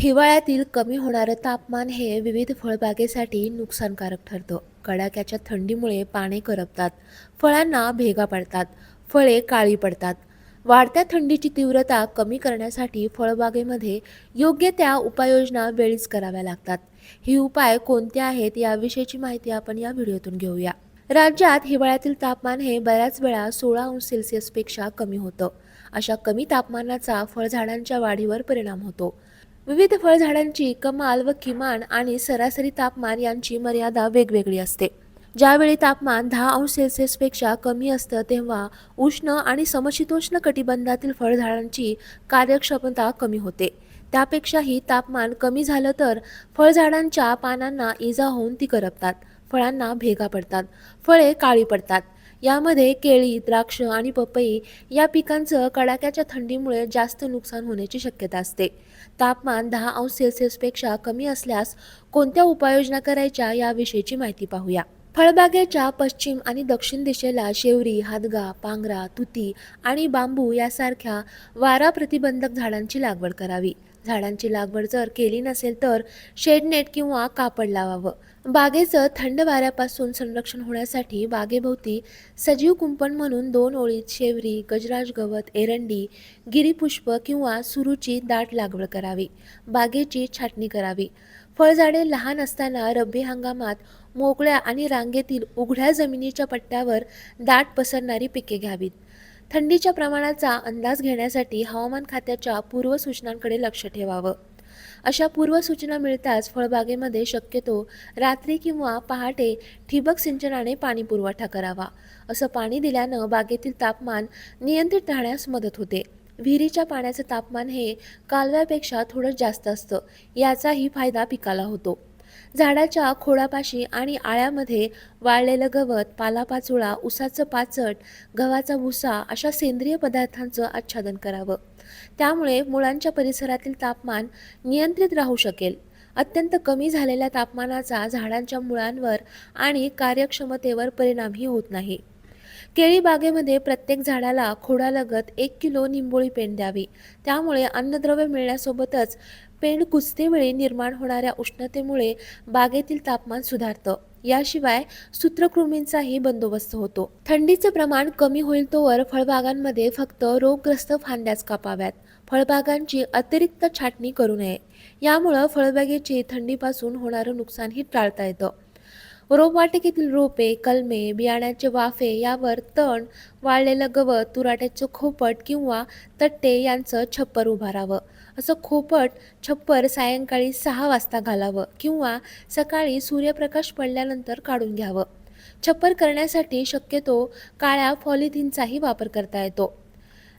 हिवाळ्यातील कमी होणारं तापमान हे विविध फळबागेसाठी नुकसानकारक ठरतं. कडाक्याच्या थंडीमुळे पाने करपतात फळांना भेगा पडतात फळे काळी पडतात. वाढत्या थंडीची तीव्रता कमी करण्यासाठी फळबागेमध्ये योग्य त्या उपाययोजना वेळीच कराव्या लागतात. ही उपाय कोणते आहेत याविषयीची माहिती आपण या व्हिडिओतून घेऊया. राज्यात हिवाळ्यातील तापमान हे बऱ्याच वेळा सोळा अंश सेल्सिअसपेक्षा कमी होतं. अशा कमी तापमानाचा फळझाडांच्या वाढीवर परिणाम होतो. विविध फळझाडांची कमाल व किमान आणि सरासरी तापमान यांची मर्यादा वेगवेगळी असते. ज्यावेळी तापमान दहा अंश सेल्सिअसपेक्षा कमी असतं तेव्हा उष्ण आणि समशीतोष्ण कटिबंधातील फळझाडांची कार्यक्षमता कमी होते. त्यापेक्षाही तापमान कमी झालं तर फळझाडांच्या पानांना इजा होऊन ती करपतात फळांना भेगा पडतात फळे काळी पडतात. यामध्ये केळी द्राक्ष आणि पपई या पिकांचं कडाक्याच्या थंडीमुळे जास्त नुकसान होण्याची शक्यता असते. तापमान दहा अंश सेल्सिअसपेक्षा कमी असल्यास कोणत्या उपाययोजना करायच्या याविषयीची माहिती पाहूया. फळबागेच्या पश्चिम आणि दक्षिण दिशेला शेवरी हादगा पांगरा तुती आणि बांबू यासारख्या वारा प्रतिबंधक झाडांची लागवड करावी. झाडांची लागवड जर केली नसेल तर शेडनेट किंवा कापड लावावं. बागेचं थंड वाऱ्यापासून संरक्षण होण्यासाठी बागेभोवती सजीव कुंपण म्हणून दोन ओळीत शेवरी गजराज गवत एरंडी गिरीपुष्प किंवा सुरूची दाट लागवड करावी. बागेची छाटणी करावी. फळझाडे लहान असताना रब्बी हंगामात मोकळ्या आणि रांगेतील उघड्या जमिनीच्या पट्ट्यावर दाट पसरणारी पिके घ्यावीत. थंडीच्या प्रमाणाचा अंदाज घेण्यासाठी हवामान खात्याच्या पूर्वसूचनांकडे लक्ष ठेवावं. अशा पूर्वसूचना मिळताच फळबागेमध्ये शक्यतो रात्री किंवा पहाटे ठिबक सिंचनाने पाणी पुरवठा करावा असं पाणी दिल्यानं बागेतील तापमान नियंत्रित राहण्यास मदत होते. विहिरीच्या पाण्याचं तापमान हे कालव्यापेक्षा थोडं जास्त असतं याचाही फायदा पिकाला होतो. झाडाच्या खोडापाशी आणि आळ्यामध्ये वाळलेलं गवत पालापाचोळा उसाचं पाचट गव्हाचा भुसा अशा सेंद्रिय पदार्थांचं आच्छादन करावं. त्यामुळे मुळांच्या परिसरातील तापमान नियंत्रित राहू शकेल. अत्यंत कमी झालेल्या तापमानाचा झाडांच्या मुळांवर आणि कार्यक्षमतेवर परिणामही होत नाही. केळी बागेमध्ये प्रत्येक झाडाला खोडालगत एक किलो निंबोळी पेंड द्यावी. त्यामुळे अन्नद्रव्य मिळण्यासोबतच पेंड कुचतेवेळी निर्माण होणाऱ्या उष्णतेमुळे बागेतील तापमान सुधारतं. याशिवाय सूत्रकृमींचाही बंदोबस्त होतो. थंडीचे प्रमाण कमी होईल तोवर फळबागांमध्ये फक्त रोगग्रस्त फांद्याच कापाव्यात. फळबागांची अतिरिक्त छाटणी करू नये. यामुळं फळबागेची थंडीपासून होणारं नुकसानही टाळता येतं. रोपवाटिकेतील रोपे कलमे बियाण्याचे वाफे यावर तण वाळलेलं गवत तुराट्याचं खोपट किंवा तट्टे यांचं छप्पर उभारावं. असं खोपट छप्पर सायंकाळी सहा वाजता घालावं किंवा सकाळी सूर्यप्रकाश पडल्यानंतर काढून घ्यावं. छप्पर करण्यासाठी शक्यतो काळ्या पॉलिथिनचाही वापर करता येतो.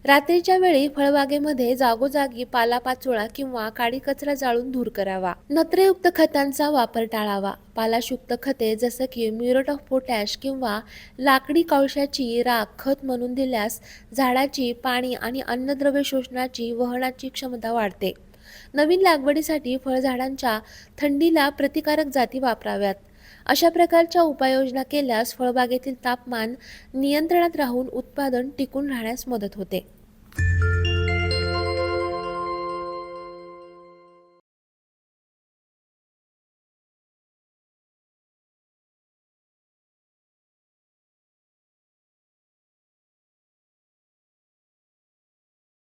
रात्रीच्या वेळी फळबागेमध्ये जागोजागी पालापाचोळा किंवा काडी कचरा जाळून दूर करावा. नत्रयुक्त खतांचा वापर टाळावा. पालाशुक्त खते जसं की म्युरेट ऑफ पोटॅश किंवा लाकडी कवशाची राख खत म्हणून दिल्यास झाडाची पाणी आणि अन्नद्रव्य शोषणाची वहनाची क्षमता वाढते. नवीन लागवडीसाठी फळझाडांच्या थंडीला प्रतिकारक जाती वापराव्यात. अशा प्रकारच्या उपाययोजना केल्यास फळबागेतील तापमान नियंत्रणात राहून उत्पादन टिकून राहण्यास मदत होते.